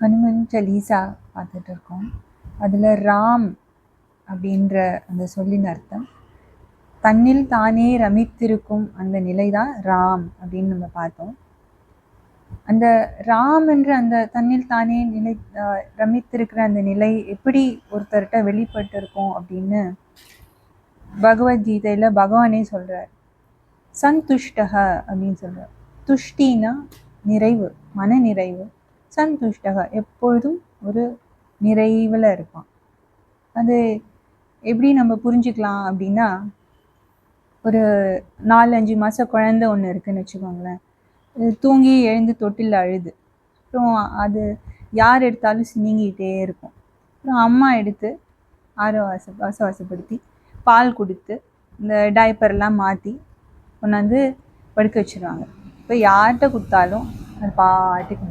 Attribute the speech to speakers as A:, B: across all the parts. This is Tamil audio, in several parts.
A: ஹனுமன் சலீசா பார்த்துட்டு இருக்கோம் அதில் ராம் அப்படின்ற அந்த சொல்லின் அர்த்தம். தன்னில் தானே ரமித்திருக்கும் அந்த நிலை தான் ராம் அப்படின்னு நம்ம பார்த்தோம். அந்த ராம் என்ற அந்த தன்னில் தானே நிலை ரமித்திருக்கிற அந்த நிலை எப்படி ஒருத்தர்கிட்ட வெளிப்பட்டு இருக்கும் அப்படின்னு பகவத்கீதையில் பகவானே சொல்கிறார் சந்துஷ்டக அப்படின்னு சொல்கிறார் துஷ்டினா நிறைவு மன நிறைவு சந்துஷ்டக எப்பொழுதும் ஒரு நிறைவில் இருப்பான் அது எப்படி நம்ம புரிஞ்சுக்கலாம் அப்படின்னா ஒரு நாலு அஞ்சு மாத குழந்தை ஒன்று இருக்குன்னு வச்சுக்கோங்களேன். அது தூங்கி எழுந்து தொட்டில் அழுது. அப்புறம் அது யார் எடுத்தாலும் சினிங்கிட்டே இருக்கும். அப்புறம் அம்மா எடுத்து ஆரவாச வாசவாசப்படுத்தி பால் கொடுத்து இந்த டைப்பர்லாம் மாற்றி கொண்டாந்து படுக்க வச்சுருவாங்க. இப்போ யார்கிட்ட கொடுத்தாலும் அது பாட்டுக்கு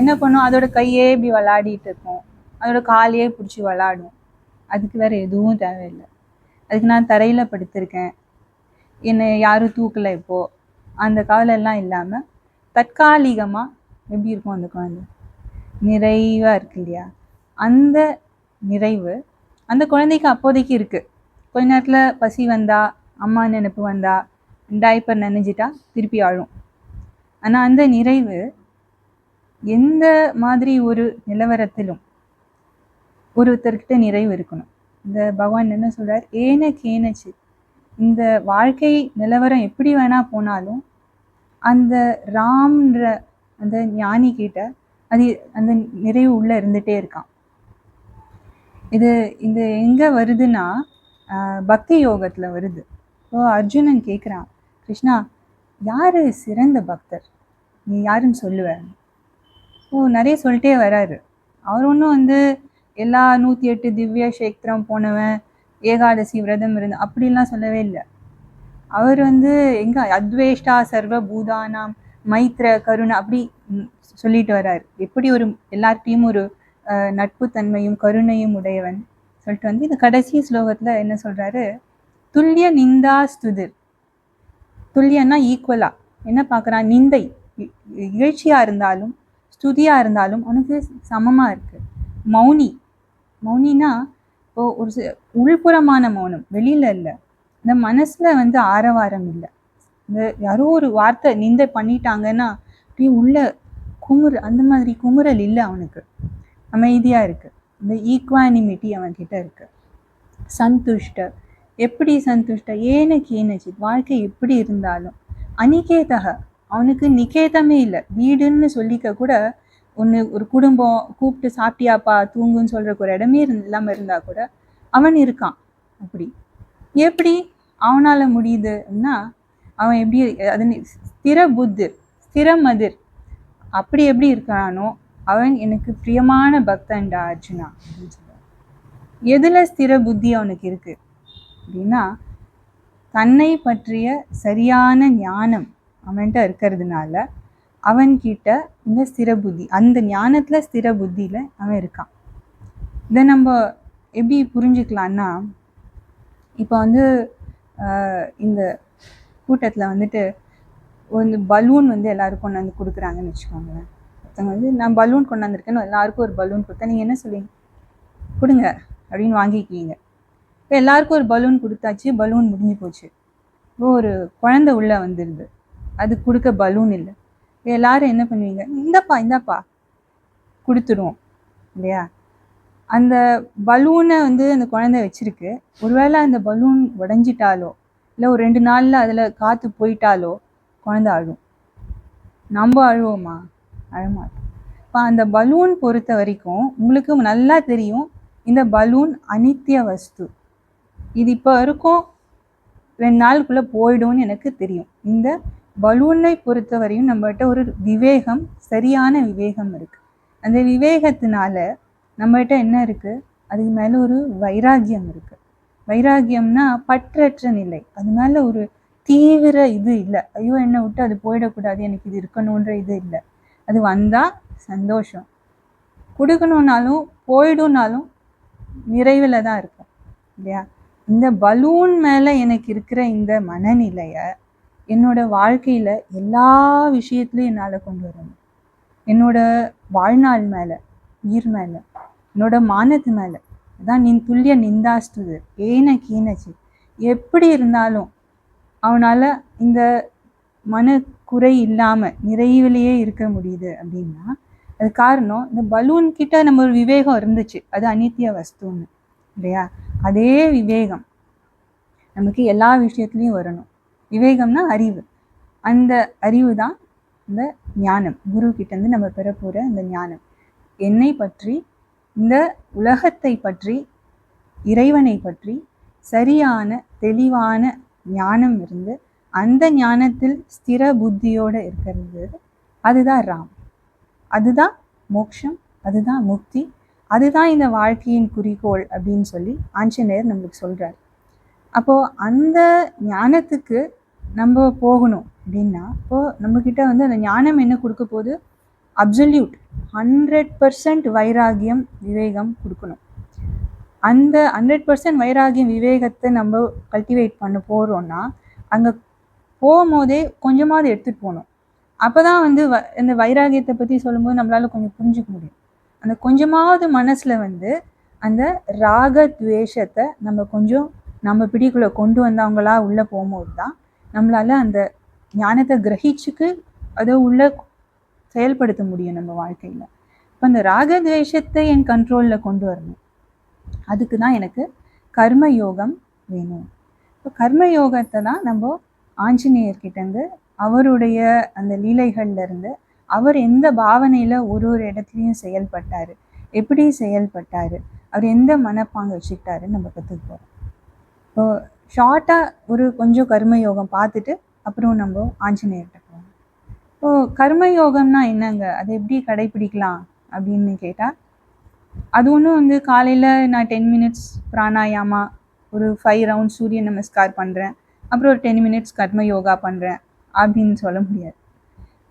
A: என்ன பண்ணும்? அதோட கையே இப்படி விளாடிட்டு இருக்கும் அதோட காலையே பிடிச்சி விளாடும் அதுக்கு வேறு எதுவும் தேவையில்லை. அதுக்கு நான் தரையில் படுத்திருக்கேன். என்னை யாரும் தூக்கலை இப்போது அந்த கவலையெல்லாம் இல்லாமல் தற்காலிகமாக எப்படி இருக்கும் அந்த குழந்தை? நிறைவாக இருக்கு இல்லையா? அந்த நிறைவு அந்த குழந்தைக்கு அப்போதைக்கு இருக்குது கொஞ்ச நேரத்தில் பசி வந்தா அம்மா நினைப்பு வந்தா டைப்பர் நினைஞ்சிட்டா திருப்பி ஆழும். ஆனால் அந்த நிறைவு எந்த மாதிரி ஒரு நிலவரத்திலும் ஒருத்தர்கிட்ட நிறைவு இருக்கணும். இந்த பகவான் என்ன சொல்றார்? ஏன கேனச்சு. இந்த வாழ்க்கை நிலவரம் எப்படி வேணா போனாலும் அந்த ராம்ன்ற அந்த ஞானி கிட்ட அது அந்த நிறைவு உள்ள இருந்துட்டே இருக்கான். இது இது எங்க வருதுன்னா பக்தி யோகத்துல வருது. இப்போ அர்ஜுனன் கேட்குறான் கிருஷ்ணா யாரு சிறந்த பக்தர்? நீ யாருன்னு சொல்லுவ? ஓ நிறைய சொல்லிட்டே வராரு. அவர் ஒன்றும் வந்து எல்லா நூற்றி எட்டு திவ்ய சேக்திரம் போனவன் ஏகாதசி விரதம் இருந்து அப்படிலாம் சொல்லவே இல்லை. அவர் வந்து எங்கே அத்வேஷ்டா சர்வ பூதானாம் மைத்ர கருணை அப்படி சொல்லிட்டு வர்றாரு எப்படி ஒரு எல்லார்ட்டையும் ஒரு நட்புத்தன்மையும் கருணையும் உடையவன் சொல்லிட்டு வந்து இந்த கடைசி ஸ்லோகத்தில் என்ன சொல்கிறாரு துல்லிய நிந்தா ஸ்துதிர். துல்லியன்னா ஈக்குவலாக என்ன பார்க்குறான் நிந்தை. இ- இருந்தாலும் ஸ்துதியாக இருந்தாலும் அவனுக்கு சமமாக இருக்கு. மௌனி. மௌனினா இப்போ ஒரு உள்புறமான மௌனம் வெளியில இல்லை. இந்த மனசுல வந்து ஆரவாரம் இல்லை. இந்த யாரோ ஒரு வார்த்தை நிந்தை பண்ணிட்டாங்கன்னா அப்படியே உள்ள குமுறு அந்த மாதிரி குமுறல் இல்லை அவனுக்கு. அமைதியாக இருக்கு. இந்த ஈக்வானிமிட்டி அவன்கிட்ட இருக்கு. சந்துஷ்ட. எப்படி சந்துஷ்ட? ஏனக்கு கேனச்சி வாழ்க்கை எப்படி இருந்தாலும். அனிகேதக. அவனுக்கு நிகேதமே இல்லை. வீடுன்னு சொல்லிக்க கூட ஒன்று ஒரு குடும்பம் கூப்பிட்டு சாப்பிட்டியாப்பா தூங்குன்னு சொல்கிறக்கு ஒரு இடமே இருந்து இல்லாமல் இருந்தால் கூட அவன் இருக்கான். அப்படி. எப்படி அவனால் முடியுதுன்னா அவன் எப்படி அது ஸ்திர புத்திர் ஸ்திரமதிர் அப்படி எப்படி இருக்கானோ அவன் எனக்கு பிரியமான பக்தன்டா அர்ஜுனா அப்படின்னு சொல்றான் ஸ்திர புத்தி அவனுக்கு இருக்குது அப்படின்னா தன்னை பற்றிய சரியான ஞானம் அவன்கிட்ட இருக்கிறதுனால அவன்கிட்ட இந்த ஸ்திர புத்தி அந்த ஞானத்தில் ஸ்திர புத்தியில் அவன் இருக்கான். இதை நம்ம எப்படி புரிஞ்சுக்கலான்னா இப்போ வந்து இந்த கூட்டத்தில் வந்துட்டு ஒரு பலூன் வந்து எல்லாருக்கும் கொண்டாந்து கொடுக்குறாங்கன்னு வச்சுக்கோங்களேன். ஒருத்தவங்க வந்து நான் பலூன் கொண்டாந்துருக்கேன்னு எல்லாருக்கும் ஒரு பலூன் கொடுத்தா நீங்கள் என்ன சொல்லுவீங்க? கொடுங்க அப்படின்னு வாங்கிக்குவீங்க. இப்போ எல்லாருக்கும் ஒரு பலூன் கொடுத்தாச்சு பலூன் முடிஞ்சு போச்சு. இப்போ ஒரு குழந்தை உள்ளே வந்துடுது அது கொடுக்க பலூன் இல்லை. எல்லாரும் என்ன பண்ணுவீங்க? இந்தாப்பா இந்தாப்பா. கொடுத்துருவோம். இல்லையா? அந்த பலூனை வந்து அந்த குழந்தை வச்சிருக்கு. ஒருவேளை அந்த பலூன் உடஞ்சிட்டாலோ இல்லை ஒரு ரெண்டு நாளில் அதில் காற்று போயிட்டாலோ குழந்தை அழும். நம்ம அழுவோமா? அழமாட்டோம். இப்போ அந்த பலூன் பொறுத்த வரைக்கும் உங்களுக்கு நல்லா தெரியும் இந்த பலூன் அனித்திய வஸ்து. இது இப்போ இருக்கும் ரெண்டு நாளுக்குள்ளே போயிடும்னு எனக்கு தெரியும். இந்த பலூனை பொறுத்தவரையும் நம்மகிட்ட ஒரு விவேகம் சரியான விவேகம் இருக்குது அந்த விவேகத்தினால நம்மகிட்ட என்ன இருக்குது அதுக்கு மேலே ஒரு வைராகியம் இருக்குது வைராகியம்னா பற்றற்ற நிலை. அது மேலே ஒரு தீவிர இது இல்லை. ஐயோ என்னை விட்டு அது போயிடக்கூடாது எனக்கு இது இருக்கணுன்ற இது இல்லை. அது வந்தால் சந்தோஷம். கொடுக்கணுன்னாலும் போயிடும்னாலும் நிறைவில் தான் இருக்கும் இல்லையா? இந்த பலூன் மேலே எனக்கு இருக்கிற இந்த மனநிலையை என்னோட வாழ்க்கையில் எல்லா விஷயத்துலையும் என்னால் கொண்டு வரணும் என்னோட வாழ்நாள் மேலே உயிர் மேலே என்னோட மானத்து மேலே அதான் நின் துல்லிய நிந்தாஸ்துது ஏன கீனச்சு. எப்படி இருந்தாலும் அவனால் இந்த மன குறை இல்லாமல் நிறைவிலேயே இருக்க முடியுது அப்படின்னா அது காரணம் இந்த பலூன் கிட்ட நம்ம ஒரு விவேகம் இருந்துச்சு அது அனித்திய வஸ்துன்னு இல்லையா? அதே விவேகம் நமக்கு எல்லா விஷயத்துலையும் வரணும். விவேகம்னா அறிவு. அந்த அறிவு தான் இந்த ஞானம். குரு கிட்டேருந்து நம்ம பெற போகிற அந்த ஞானம். என்னை பற்றி இந்த உலகத்தை பற்றி இறைவனை பற்றி சரியான தெளிவான ஞானம் இருந்து அந்த ஞானத்தில் ஸ்திர புத்தியோடு இருக்கிறது அதுதான் ராம். அதுதான் மோக்ஷம் அதுதான் முக்தி அதுதான் இந்த வாழ்க்கையின் குறிக்கோள் அப்படின்னு சொல்லி ஆஞ்சநேயர் நம்மளுக்கு சொல்கிறார் அப்போது அந்த ஞானத்துக்கு நம்ம போகணும் அப்படின்னா இப்போது நம்மக்கிட்ட வந்து அந்த ஞானம் என்ன கொடுக்க போகுது? அப்சல்யூட் ஹண்ட்ரட் பர்சன்ட் வைராகியம் விவேகம் கொடுக்கணும். அந்த ஹண்ட்ரட் பர்சன்ட் வைராகியம் விவேகத்தை நம்ம கல்டிவேட் பண்ண போகிறோன்னா அங்கே போகும்போதே கொஞ்சமாவது எடுத்துகிட்டு போகணும். அப்போ தான் வந்து வ இந்த வைராகியத்தை பற்றி சொல்லும்போது நம்மளால் கொஞ்சம் புரிஞ்சுக்க முடியும். அந்த கொஞ்சமாவது மனசில் வந்து அந்த ராக துவேஷத்தை நம்ம கொஞ்சம் நம்ம பிடிக்குள்ளே கொண்டு வந்தவங்களா உள்ளே போகும்போது தான் நம்மளால் அந்த ஞானத்தை கிரகிச்சுக்கு அதை உள்ள செயல்படுத்த முடியும் நம்ம வாழ்க்கையில். இப்போ அந்த ராகத்வேஷத்தை என் கண்ட்ரோலில் கொண்டு வரணும். அதுக்கு தான் எனக்கு கர்ம யோகம் வேணும். இப்போ கர்ம யோகத்தை தான் நம்ம ஆஞ்சநேயர்கிட்டேருந்து அவருடைய அந்த லீலைகள்லேருந்து அவர் எந்த பாவனையில் ஒரு ஒரு இடத்துலையும் செயல்பட்டார் எப்படி செயல்பட்டார் அவர் எந்த மனப்பாங்க வச்சுக்கிட்டாருன்னு நம்ம கற்றுக்க போகிறோம் இப்போ ஷார்ட்டாக ஒரு கொஞ்சம் கர்மயோகம் பார்த்துட்டு அப்புறம் நம்ம ஆஞ்சநேயர்கிட்ட போவோம் இப்போ கர்மயோகம்னா என்னங்க? அதை எப்படி கடைப்பிடிக்கலாம் அப்படின்னு கேட்டால் அது ஒன்றும் வந்து காலையில் நான் டென் மினிட்ஸ் பிராணாயாமா ஒரு ஃபைவ் ரவுண்ட் சூரிய நமஸ்கார் பண்ணுறேன் அப்புறம் ஒரு டென் மினிட்ஸ் கர்ம யோகா பண்ணுறேன் அப்படின்னு சொல்ல முடியாது.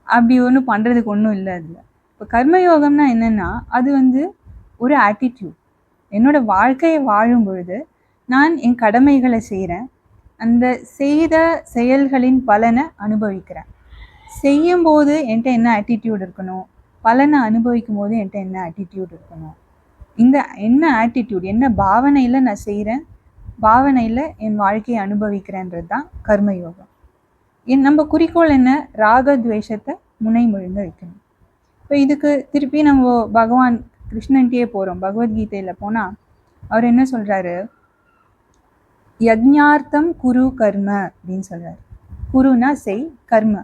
A: அப்படி ஒன்றும் பண்ணுறதுக்கு ஒன்றும் இல்லை அதில். இப்போ கர்மயோகம்னா என்னென்னா அது வந்து ஒரு ஆட்டிடியூட் என்னோடய வாழ்க்கையை வாழும் பொழுது நான் என் கடமைகளை செய்கிறேன் அந்த செய்த செயல்களின் பலனை அனுபவிக்கிறேன். செய்யும்போது என்கிட்ட என்ன ஆட்டிடியூட் இருக்கணும்? பலனை அனுபவிக்கும் போது என்கிட்ட என்ன ஆட்டிடியூட் இருக்கணும்? இந்த என்ன ஆட்டிடியூட் என்ன பாவனையில் நான் செய்கிறேன் பாவனையில் என் வாழ்க்கையை அனுபவிக்கிறேன்றது தான் கர்மயோகம். என் நம்ம குறிக்கோள் என்ன? ராகத்வேஷத்தை முனை முழுங்க வைக்கணும். இப்போ இதுக்கு திருப்பி நம்ம பகவான் கிருஷ்ணன்ட்டே போகிறோம் பகவத்கீதையில் போனால் அவர் என்ன சொல்கிறாரு யக்ஞார்த்தம் குரு கர்ம அப்படின்னு சொல்கிறார் குருனா செய் கர்ம.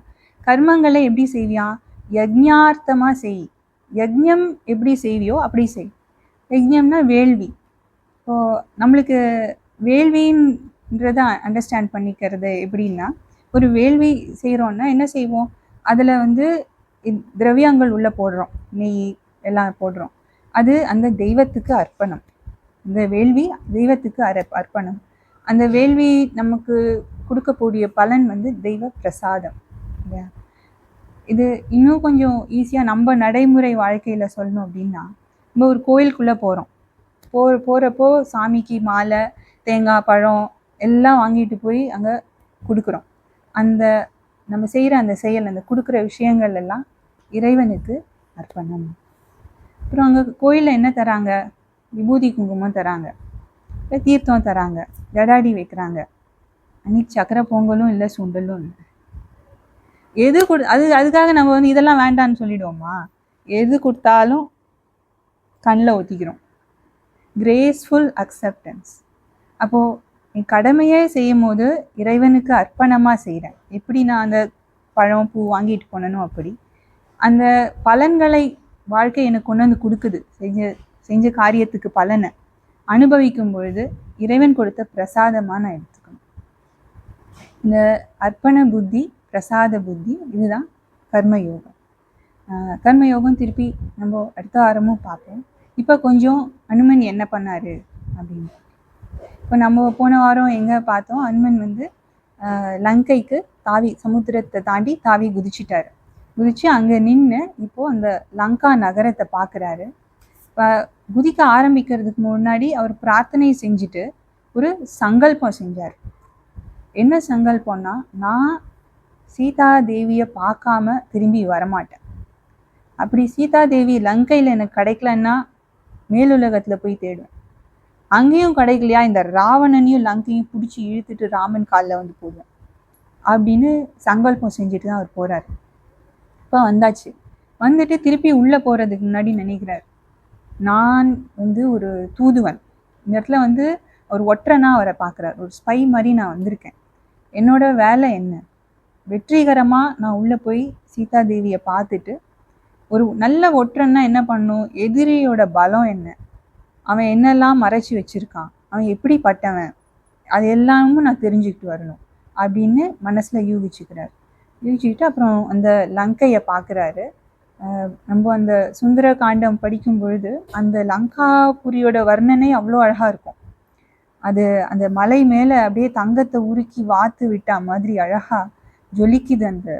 A: கர்மங்களை எப்படி செய்வியா? யக்ஞார்த்தமாக செய். யக்ஞம் எப்படி செய்வியோ அப்படி செய். யக்ஞம்னா வேள்வி. இப்போது நம்மளுக்கு வேள்வின்றத அண்டர்ஸ்டாண்ட் பண்ணிக்கிறது எப்படின்னா ஒரு வேள்வி செய்கிறோன்னா என்ன செய்வோம்? அதில் வந்து திரவியங்கள் உள்ளே போடுறோம். நெய் எல்லாம் போடுறோம். அது அந்த தெய்வத்துக்கு அர்ப்பணம். இந்த வேள்வி தெய்வத்துக்கு அர்ப்பணம். அந்த வேள்வி நமக்கு கொடுக்கக்கூடிய பலன் வந்து தெய்வ பிரசாதம். இல்லையா? இது இன்னும் கொஞ்சம் ஈஸியாக நம்ம நடைமுறை வாழ்க்கையில் சொல்லணும் அப்படின்னா நம்ம ஒரு கோயிலுக்குள்ளே போகிறோம் போ போகிறப்போ சாமிக்கு மாலை தேங்காய் பழம் எல்லாம் வாங்கிட்டு போய் அங்கே கொடுக்குறோம். அந்த நம்ம செய்கிற அந்த செயல் அந்த கொடுக்குற விஷயங்கள் எல்லாம் இறைவனுக்கு அர்ப்பணம். அப்புறம் அங்கே கோயிலில் என்ன தராங்க? விபூதி குங்குமம் தராங்க. தீர்த்தம் தராங்க. ஜடாடி வைக்கிறாங்க. அன்னைக்கு சக்கரை பொங்கலும் இல்லை சுண்டலும் இல்லை. எது கொடு அது அதுக்காக நம்ம வந்து இதெல்லாம் வேண்டான்னு சொல்லிடுவோமா? எது கொடுத்தாலும் கண்ணில் ஒத்திக்கிறோம். கிரேஸ்ஃபுல் அக்செப்டன்ஸ் அப்போது என் கடமையே செய்யும் போது இறைவனுக்கு அர்ப்பணமாக செய்கிறேன் எப்படி நான் அந்த பழம் பூ வாங்கிட்டு போனனோ அப்படி. அந்த பலன்களை வாழ்க்கை எனக்கு கொண்டு வந்து கொடுக்குது. செஞ்ச செஞ்ச காரியத்துக்கு பலனை. அனுபவிக்கும் பொழுது இறைவன் கொடுத்த பிரசாதமாக நான் எடுத்துக்கணும். இந்த அர்ப்பண புத்தி பிரசாத புத்தி இதுதான் கர்மயோகம் கர்மயோகம் திருப்பி நம்ம அடுத்த வாரமும் பார்ப்போம். இப்போ கொஞ்சம் அனுமன் என்ன பண்ணார் அப்படின்னு. இப்போ நம்ம போன வாரம் எங்கே பார்த்தோம்? அனுமன் வந்து லங்கைக்கு தாவி சமுத்திரத்தை தாண்டி தாவி குதிச்சிட்டாரு. குதிச்சு அங்கே நின்று இப்போது அந்த லங்கா நகரத்தை பார்க்குறாரு குதிக்க ஆரம்பிக்கிறதுக்கு முன்னாடி அவர் பிரார்த்தனை செஞ்சுட்டு ஒரு சங்கல்பம் செஞ்சார். என்ன சங்கல்பம்னா நான் சீதா தேவியை பார்க்காம திரும்பி வரமாட்டேன். அப்படி சீதா தேவி லங்கையில் எனக்கு கிடைக்கலன்னா மேலுலகத்தில் போய் தேடுவேன். அங்கேயும் கிடைக்கலையா? இந்த ராவணனையும் லங்கையும் பிடிச்சி இழுத்துட்டு ராமன் காலில் வந்து போடுவேன். அப்படின்னு சங்கல்பம் செஞ்சுட்டு தான் அவர் போகிறார் இப்போ வந்தாச்சு. வந்துட்டு திருப்பி உள்ளே போகிறதுக்கு முன்னாடி நினைக்கிறார். நான் வந்து ஒரு தூதுவன். இந்த இடத்துல வந்து ஒரு ஒற்றனா அவரை பார்க்குறார். ஒரு ஸ்பை மாதிரி நான் வந்திருக்கேன். என்னோட வேலை என்ன? வெற்றிகரமாக நான் உள்ளே போய் சீதா தேவியை பார்த்துட்டு ஒரு நல்ல ஒற்றன்னா என்ன பண்ணும்? எதிரியோட பலம் என்ன? அவன் என்னெல்லாம் மறைச்சி வச்சிருக்கான்? அவன் எப்படி பட்டவன்? அது எல்லாமும் நான் தெரிஞ்சுக்கிட்டு வரணும் அப்படின்னு மனசில் யூகிச்சுக்கிறார். யூகிச்சுக்கிட்டு அப்புறம் அந்த லங்கையை பார்க்குறாரு. நம்ம அந்த சுந்தர காண்டம் படிக்கும் பொழுது அந்த லங்காபுரியோட வர்ணனை அவ்வளோ அழகாக இருக்கும். அது அந்த மலை மேலே அப்படியே தங்கத்தை உருக்கி வாத்து விட்டா மாதிரி அழகாக ஜொலிக்குது அந்த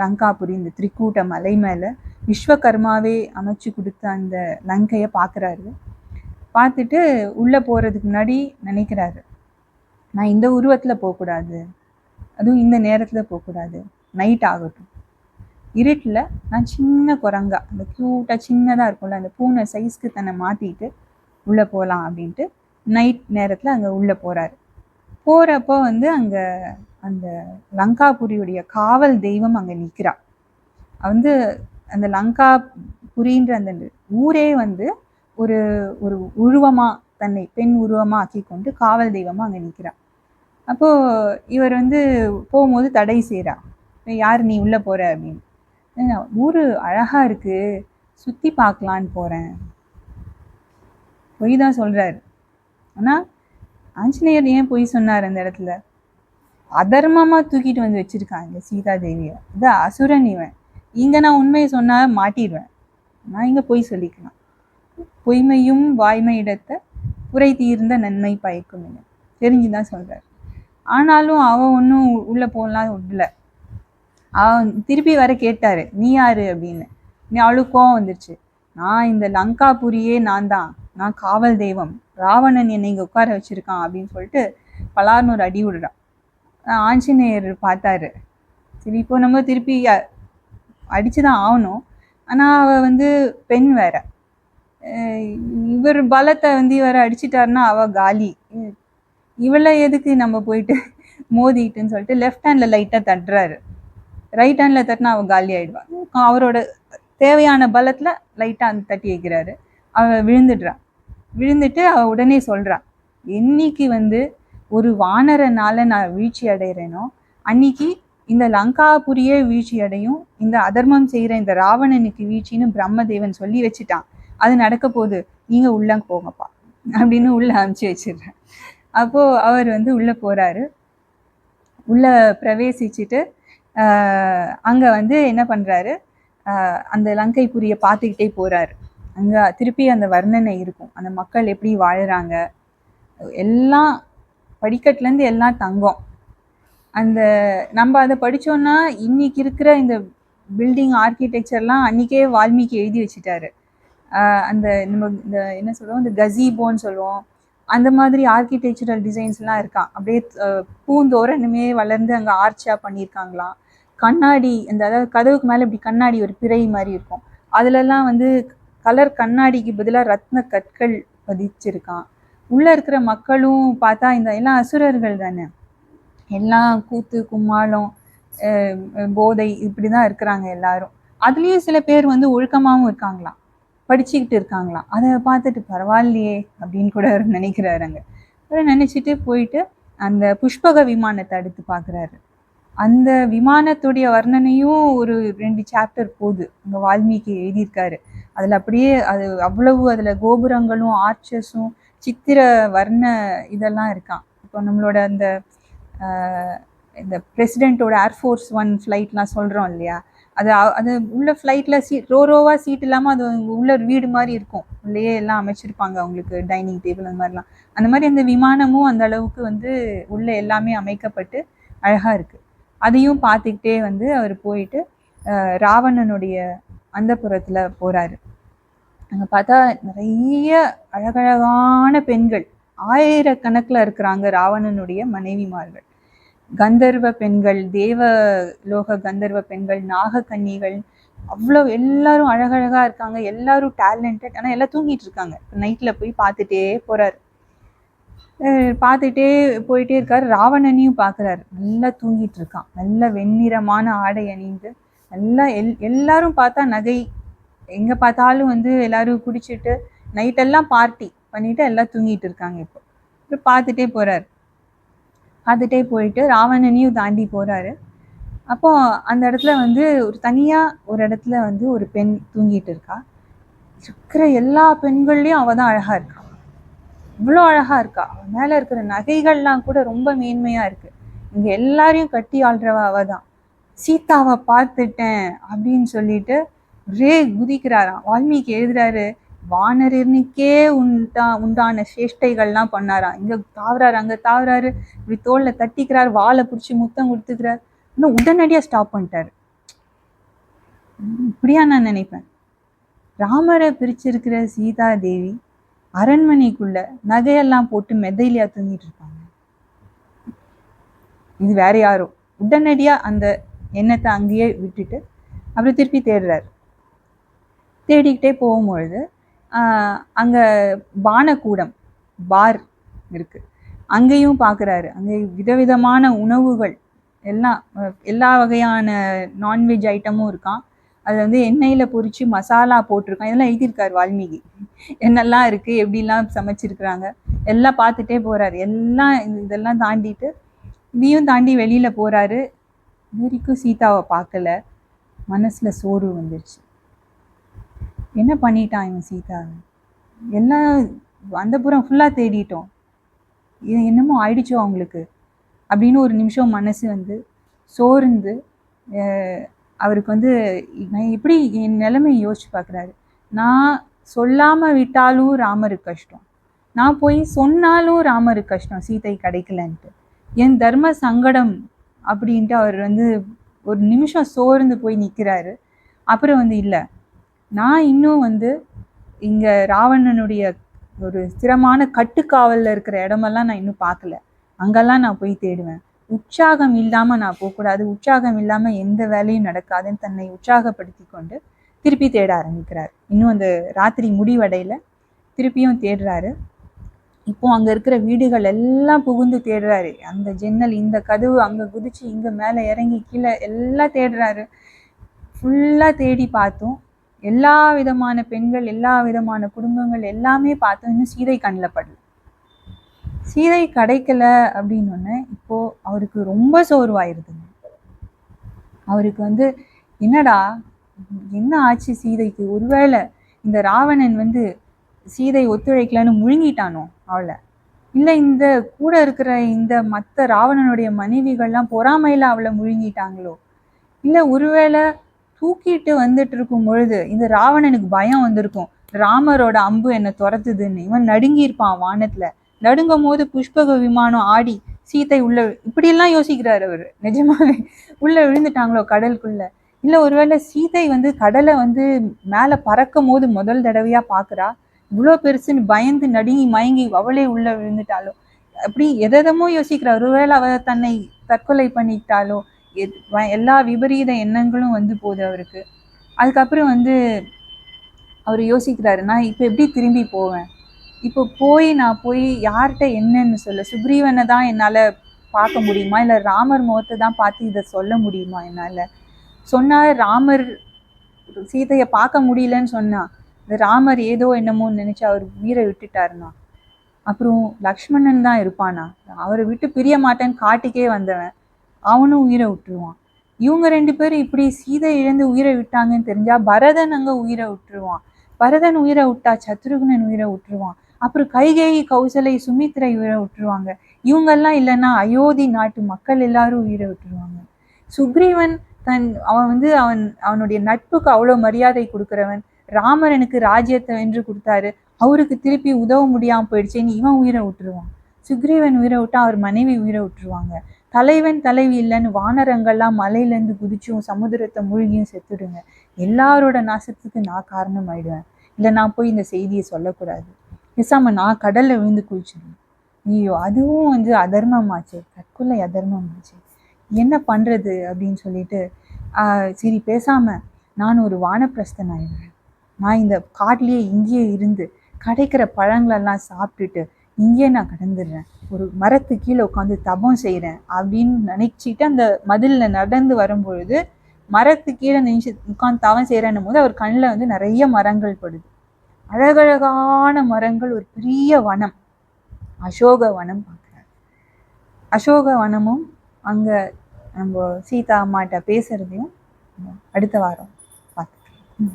A: லங்காபுரி இந்த திரிக்கூட்ட மலை மேலே. விஸ்வகர்மாவே அமைச்சு கொடுத்த அந்த லங்கையை பார்க்குறாரு பார்த்துட்டு உள்ளே போகிறதுக்கு முன்னாடி நினைக்கிறாரு. நான் இந்த உருவத்தில் போகக்கூடாது. அதுவும் இந்த நேரத்தில் போகக்கூடாது. நைட் ஆகட்டும். இருட்டில் நான் சின்ன குரங்கா அந்த க்யூட்டாக சின்னதாக இருக்கும்ல அந்த பூனை சைஸ்க்கு தன்னை மாற்றிட்டு உள்ளே போகலாம் அப்படின்ட்டு நைட் நேரத்தில் அங்கே உள்ளே போகிறாரு போகிறப்போ வந்து அங்கே அந்த லங்காபுரியுடைய காவல் தெய்வம் அங்கே நிற்கிறா வந்து அந்த லங்கா புரின்ற அந்த ஊரே வந்து ஒரு ஒரு உருவமாக தன்னை பெண் உருவமாக ஆக்கி கொண்டு காவல் தெய்வமாக அங்கே நிற்கிறா அப்போது இவர் வந்து போகும்போது தடை செய்கிறா யார் நீ உள்ளே போகிற அப்படின்னு. ஊர் அழகாக இருக்குது சுற்றி பார்க்கலான்னு போகிறேன் பொய் தான் சொல்கிறாரு ஆனால் ஆஞ்சநேயர் ஏன் பொய் சொன்னார் அந்த இடத்துல? அதர்மமாக தூக்கிட்டு வந்து வச்சுருக்காங்க சீதா தேவியை. இது அசுரன் இவன். இங்கே நான் உண்மையை சொன்னால் மாட்டிடுவேன். நான் இங்கே பொய் சொல்லிக்கலாம். பொய்மையும் வாய்மை குறை தீர்ந்த நன்மை பயக்கும் என்ன தெரிஞ்சு தான் சொல்கிறார் ஆனாலும் அவன் ஒன்றும் உள்ளே போகலாம் விடல திருப்பி வர கேட்டார் நீ யாரு? அப்படின்னு. நீ அவளுக்கும் வந்துருச்சு. நான் இந்த லங்காபுரியே நான் தான். நான் காவல் தெய்வம். ராவணன் என்னை இங்கே உட்கார வச்சுருக்கான் அப்படின்னு சொல்லிட்டு பலார்னு ஒரு அடி விடுறான். ஆஞ்சநேயர் பார்த்தாரு. சரி இப்போ நம்ம திருப்பி அடித்து தான் ஆகணும். ஆனால் அவள் வந்து பெண் வேற. இவர் பலத்தை வந்து இவரை அடிச்சிட்டாருன்னா அவள் காலி. இவளை எதுக்கு நம்ம போயிட்டு மோதிட்டுன்னு சொல்லிட்டு லெஃப்ட் ஹேண்டில் லைட்டாக தட்டுறாரு. ரைட் ஹேண்டில் தட்டினா அவன் காலி ஆகிடுவான் அவரோட தேவையான பலத்தில் லைட்டாக அந்த தட்டி வைக்கிறாரு. அவள் விழுந்துடுறான். விழுந்துட்டு அவள் உடனே சொல்கிறான் என்னைக்கு வந்து ஒரு வானரனால் நான் வீழ்ச்சி அடைகிறேனோ அன்னைக்கு இந்த லங்காபுரியே வீழ்ச்சி அடையும் இந்த அதர்மம் செய்கிற இந்த ராவணனுக்கு வீழ்ச்சின்னு பிரம்மதேவன் சொல்லி வச்சுட்டான். அது நடக்க போகுது. நீங்கள் உள்ள போங்கப்பா. அப்படின்னு உள்ள அமுச்சு வச்சிடுறேன். அப்போது அவர் வந்து உள்ளே போகிறாரு உள்ளே பிரவேசிச்சுட்டு அங்கே வந்து என்ன பண்ணுறாரு அந்த லங்கை புரிய பார்த்துக்கிட்டே போகிறாரு அங்கே திருப்பி அந்த வர்ணனை இருக்கும். அந்த மக்கள் எப்படி வாழுறாங்க? எல்லாம் படிக்கட்டுலேருந்து எல்லாம் தங்கம். அந்த நம்ம அதை படித்தோன்னா இன்னைக்கு இருக்கிற இந்த பில்டிங் ஆர்கிடெக்சர்லாம் அன்றைக்கே வால்மீகி எழுதி வச்சுட்டாரு. அந்த நம்ம இந்த என்ன சொல்லுவோம்? இந்த கசீபோன்னு சொல்லுவோம். அந்த மாதிரி ஆர்கிடெக்சரல் டிசைன்ஸ்லாம் இருக்கான் அப்படியே பூந்தோரனுமே வளர்ந்து அங்கே ஆர்ச்சியாக பண்ணியிருக்காங்களாம் கண்ணாடி இந்த அதாவது கதவுக்கு மேலே இப்படி கண்ணாடி ஒரு பிறை மாதிரி இருக்கும். அதுலலாம் வந்து கலர் கண்ணாடிக்கு பதிலாக ரத்ன கற்கள் பதிச்சிருக்கான் உள்ளே இருக்கிற மக்களும் பார்த்தா இந்த எல்லாம் அசுரர்கள் தானே. எல்லாம் கூத்து கும்மாளம் போதை இப்படி தான் இருக்கிறாங்க எல்லாரும். அதுலேயும் சில பேர் வந்து ஒழுக்கமாகவும் இருக்காங்களாம். படிச்சுக்கிட்டு இருக்காங்களாம். அதை பார்த்துட்டு பரவாயில்லையே அப்படின்னு கூட அவர் நினைக்கிறாரு அங்கே அவர் நினச்சிட்டு போயிட்டு அந்த புஷ்பக விமானத்தை அடுத்து பார்க்குறாரு. அந்த விமானத்துடைய வர்ணனையும் ஒரு ரெண்டு சாப்டர் போகுது. அங்கே வால்மீகி எழுதியிருக்காரு. அதில் அப்படியே அது அவ்வளவு அதில் கோபுரங்களும் ஆர்ச்சஸும் சித்திர வர்ண இதெல்லாம் இருக்கான் இப்போ நம்மளோட அந்த இந்த பிரசிடெண்ட்டோட ஏர்ஃபோர்ஸ் ஒன் ஃப்ளைட்லாம் சொல்கிறோம் இல்லையா? அது அது உள்ள ஃப்ளைட்டில் சீட் ரோ ரோவாக சீட் இல்லாமல் அது உள்ள வீடு மாதிரி இருக்கும். உள்ளேயே எல்லாம் அமைச்சிருப்பாங்க அவங்களுக்கு டைனிங் டேபிள் அந்த மாதிரிலாம். அந்த மாதிரி அந்த விமானமும் அந்த அளவுக்கு வந்து உள்ள எல்லாமே அமைக்கப்பட்டு அழகாக இருக்குது அதையும் பார்த்துக்கிட்டே வந்து அவர் போயிட்டு ராவணனுடைய அந்த புறத்தில் போகிறாரு அங்கே பார்த்தா நிறைய அழகழகான பெண்கள் ஆயிரக்கணக்கில் இருக்கிறாங்க ராவணனுடைய மனைவிமார்கள். கந்தர்வ பெண்கள் தேவ லோக கந்தர்வ பெண்கள் நாகக்கன்னிகள் அவ்வளோ எல்லாரும் அழகழகாக இருக்காங்க. எல்லாரும் டேலண்டட் ஆனால் எல்லாம் தூங்கிட்டு இருக்காங்க. நைட்டில் போய் பார்த்துட்டே போகிறார் பார்த்துட்டே போயிட்டே இருக்கார். ராவணனையும் பார்க்குறாரு. நல்லா தூங்கிட்டு இருக்கான். நல்ல வெண்ணிறமான ஆடை அணிந்து நல்லா எல் எல்லாரும் பார்த்தா நகை எங்கே பார்த்தாலும் வந்து எல்லாரும் குடிச்சிட்டு நைட்டெல்லாம் பார்ட்டி பண்ணிட்டு எல்லாம் தூங்கிட்டு இருக்காங்க இப்போ. அப்புறம் பார்த்துட்டே போகிறார் பார்த்துட்டே போயிட்டு ராவணனையும் தாண்டி போறாரு. அப்போ அந்த இடத்துல வந்து ஒரு தனியா ஒரு இடத்துல வந்து ஒரு பெண் தூங்கிட்டு இருக்கா. இருக்கிற எல்லா பெண்கள்லையும் அவள் தான் அழகா இருக்கா. இவ்வளோ அழகா இருக்கா. அவள் மேல இருக்கிற நகைகள்லாம் கூட ரொம்ப மேன்மையா இருக்கு. இங்க எல்லாரையும் கட்டி ஆள்றவ அவள் தான். சீதாவை பார்த்துட்டேன் அப்படின்னு சொல்லிட்டு ஒரே குதிக்கிறாராம். வால்மீகி எழுதுறாரு வானரனுக்கே உண்டா உண்டான சேஷ்டைகள்லாம் பண்ணாராம் இங்க தாவறாரு அங்க தாவறாரு. இப்படி தோல்ல தட்டிக்கிறார் வாழை பிடிச்சி முத்தம் கொடுத்துக்கிறார். இன்னும் உடனடியா ஸ்டாப் பண்ணிட்டாரு. இப்படியா நான் நினைப்பேன். ராமரை பிரிச்சிருக்கிற சீதா தேவி அரண்மனைக்குள்ள நகையெல்லாம் போட்டு மெதையிலையா தூங்கிட்டு இருப்பாங்க. இது வேற யாரோ? உடனடியா அந்த எண்ணத்தை அங்கேயே விட்டுட்டு அப்புறம் திருப்பி தேடுறாரு. தேடிக்கிட்டே போகும்பொழுது அங்கே பானக்கூடம் பார் இருக்கு. அங்கேயும் பார்க்குறாரு அங்கே விதவிதமான உணவுகள் எல்லாம் எல்லா வகையான நான்வெஜ் ஐட்டமும் இருக்கான் அது வந்து எண்ணெயில் பொரிச்சு மசாலா போட்டிருக்கான் இதெல்லாம் எழுதியிருக்காரு வால்மீகி. என்னெல்லாம் இருக்குது எப்படிலாம் சமைச்சிருக்கிறாங்க எல்லாம் பார்த்துட்டே போகிறாரு எல்லாம் இதெல்லாம் தாண்டிட்டு இதையும் தாண்டி வெளியில் போகிறாரு இது வரைக்கும் சீதாவை பார்க்கல. மனசில் சோர்வு வந்துருச்சு. என்ன பண்ணிட்டான் இவன் சீதா? எல்லாம் அந்த புறம் ஃபுல்லாக தேடிட்டோம். இது என்னமோ ஆயிடுச்சோ அவங்களுக்கு? அப்படின்னு ஒரு நிமிஷம் மனசு வந்து சோர்ந்து அவருக்கு வந்து நான் எப்படி என் நிலைமை யோசிச்சு பார்க்குறாரு நான் சொல்லாமல் விட்டாலும் ராமருக்கு கஷ்டம். நான் போய் சொன்னாலும் ராமருக்கு கஷ்டம் சீதை கிடைக்கலன்ட்டு. என் தர்ம சங்கடம் அப்படின்ட்டு அவர் வந்து ஒரு நிமிஷம் சோர்ந்து போய் நிற்கிறாரு அப்புறம் வந்து இல்லை நான் இன்னும் வந்து இங்கே ராவணனுடைய ஒரு ஸ்திரமான கட்டுக்காவலில் இருக்கிற இடமெல்லாம் நான் இன்னும் பார்க்கல. அங்கெல்லாம் நான் போய் தேடுவேன். உற்சாகம் இல்லாமல் நான் போகக்கூடாது. உற்சாகம் இல்லாமல் எந்த வேலையும் நடக்காதுன்னு தன்னை உற்சாகப்படுத்தி கொண்டு திருப்பி தேட ஆரம்பிக்கிறார். இன்னும் அந்த ராத்திரி முடிவடையில். திருப்பியும் தேடுறாரு. இப்போ அங்கே இருக்கிற வீடுகள் எல்லாம் புகுந்து தேடுறாரு. அந்த ஜன்னல் இந்த கதவு அங்கே குதிச்சு இங்கே மேலே இறங்கி கீழே எல்லாம் தேடுறாரு. ஃபுல்லாக தேடி பார்த்தோம். எல்லா விதமான பெண்கள் எல்லா விதமான குடும்பங்கள் எல்லாமே பார்த்தோம் இன்னும் சீதை கண்ணில் படல. சீதை கிடைக்கல அப்படின்னு இப்போ அவருக்கு ரொம்ப சோர்வாயிருதுங்க. அவருக்கு வந்து என்னடா என்ன ஆச்சு சீதைக்கு? ஒருவேளை இந்த ராவணன் வந்து சீதை ஒத்துழைக்கலன்னு முழுங்கிட்டானோ அவளை? இல்லை இந்த கூட இருக்கிற இந்த மற்ற ராவணனுடைய மனைவிகள்லாம் பொறாமையில் அவளை முழுங்கிட்டாங்களோ? இல்லை ஒருவேளை தூக்கிட்டு வந்துட்டு இருக்கும் பொழுது இந்த ராவணனுக்கு பயம் வந்திருக்கும். ராமரோட அம்பு என்னை துரத்துதுன்னு. இவன் நடுங்கியிருப்பான் வானத்துல. நடுங்கும் போது புஷ்பக விமானம் ஆடி சீத்தை உள்ள இப்படியெல்லாம் யோசிக்கிறார் அவர். நிஜமாவே. உள்ள விழுந்துட்டாங்களோ கடலுக்குள்ள. இல்ல ஒருவேளை சீதை வந்து கடலை வந்து மேல பறக்கும் போது முதல் தடவையா பாக்குறா? இவ்வளோ பெருசுன்னு பயந்து நடுங்கி மயங்கி அவளே உள்ள விழுந்துட்டாலோ அப்படி எதெதமோ யோசிக்கிறா ஒருவேளை அவ தன்னை தற்கொலை பண்ணிட்டாலோ? எல்லா விபரீத எண்ணங்களும் வந்து போகுது அவருக்கு. அதுக்கப்புறம் வந்து அவர் யோசிக்கிறாரு நான் இப்போ எப்படி திரும்பி போவேன்? இப்போ போய் நான் போய் யார்கிட்ட என்னன்னு சொல்ல. சுக்ரீவனை தான் என்னால் பார்க்க முடியுமா? இல்லை ராமர் முகத்தை தான் பார்த்து இதை சொல்ல முடியுமா என்னால்? சொன்னால் ராமர் சீதையை பார்க்க முடியலன்னு சொன்னா இந்த ராமர் ஏதோ என்னமோன்னு நினைச்சு அவர் உயிரை விட்டுட்டாருனா அப்புறம் லக்ஷ்மணன் தான் இருப்பானா? அவரை விட்டு பிரிய மாட்டேன்னு காட்டுக்கே வந்தவன். அவனும் உயிரை விட்டுருவான். இவங்க ரெண்டு பேரும் இப்படி சீதை இழந்து உயிரை விட்டாங்கன்னு தெரிஞ்சா பரதன் அங்க உயிரை விட்டுருவான். பரதன் உயிரை விட்டா சத்ருகுணன் உயிரை விட்டுருவான். அப்புறம் கைகேயி கௌசலை சுமித்ரை உயிரை விட்டுருவாங்க. இவங்கெல்லாம் இல்லைன்னா அயோத்தி நாட்டு மக்கள் எல்லாரும் உயிரை விட்டுருவாங்க. சுக்ரீவன் தன் அவன் வந்து அவன் அவனுடைய நட்புக்கு அவ்வளோ மரியாதை கொடுக்குறவன். ராமரனுக்கு ராஜ்யத்தை வென்று கொடுத்தாரு. அவருக்கு திருப்பி உதவ முடியாமல் போயிடுச்சேன்னு இவன் உயிரை விட்டுருவான். சுக்ரீவன் உயிரை விட்டா அவர் மனைவி உயிரை விட்டுருவாங்க. தலைவன் தலைவி இல்லைன்னு வானரங்கள்லாம் மலையிலேருந்து குதிச்சும் சமுத்திரத்தை மூழ்கியும் செத்துடுங்க. எல்லாரோட நாசத்துக்கு நான் காரணம் ஆயிடுவேன் இல்லை நான் போய் இந்த செய்தியை சொல்லக்கூடாது. பேசாமல் நான் கடலில் விழுந்து குளிச்சிடுவேன். ஐயோ அதுவும் வந்து அதர்மமாச்சு. தற்கொலை அதர்மமாச்சு. என்ன பண்ணுறது அப்படின்னு சொல்லிட்டு சரி பேசாமல் நான் ஒரு வானப்பிரஸ்தன் ஆயிடுவேன் நான் இந்த காட்டிலேயே இங்கேயே இருந்து கிடைக்கிற பழங்களெல்லாம் சாப்பிட்டுட்டு இங்கேயே நான் கடந்துடுறேன். ஒரு மரத்து கீழே உட்காந்து தபம் செய்கிறேன் அப்படின்னு நினைச்சிட்டு அந்த மதிலில் நடந்து வரும்பொழுது மரத்து கீழே நினைச்சு உட்காந்து தவம் செய்கிறேன்னும் போது அவர் கண்ணில் வந்து நிறைய மரங்கள் படுது. அழகழகான மரங்கள் ஒரு பெரிய வனம். அசோக வனம் பார்க்குறாரு. அசோக வனமும் அங்கே நம்ம சீதா அம்மாட்ட பேசுறதையும் நம்ம அடுத்த வாரம் பார்த்துக்கலாம்?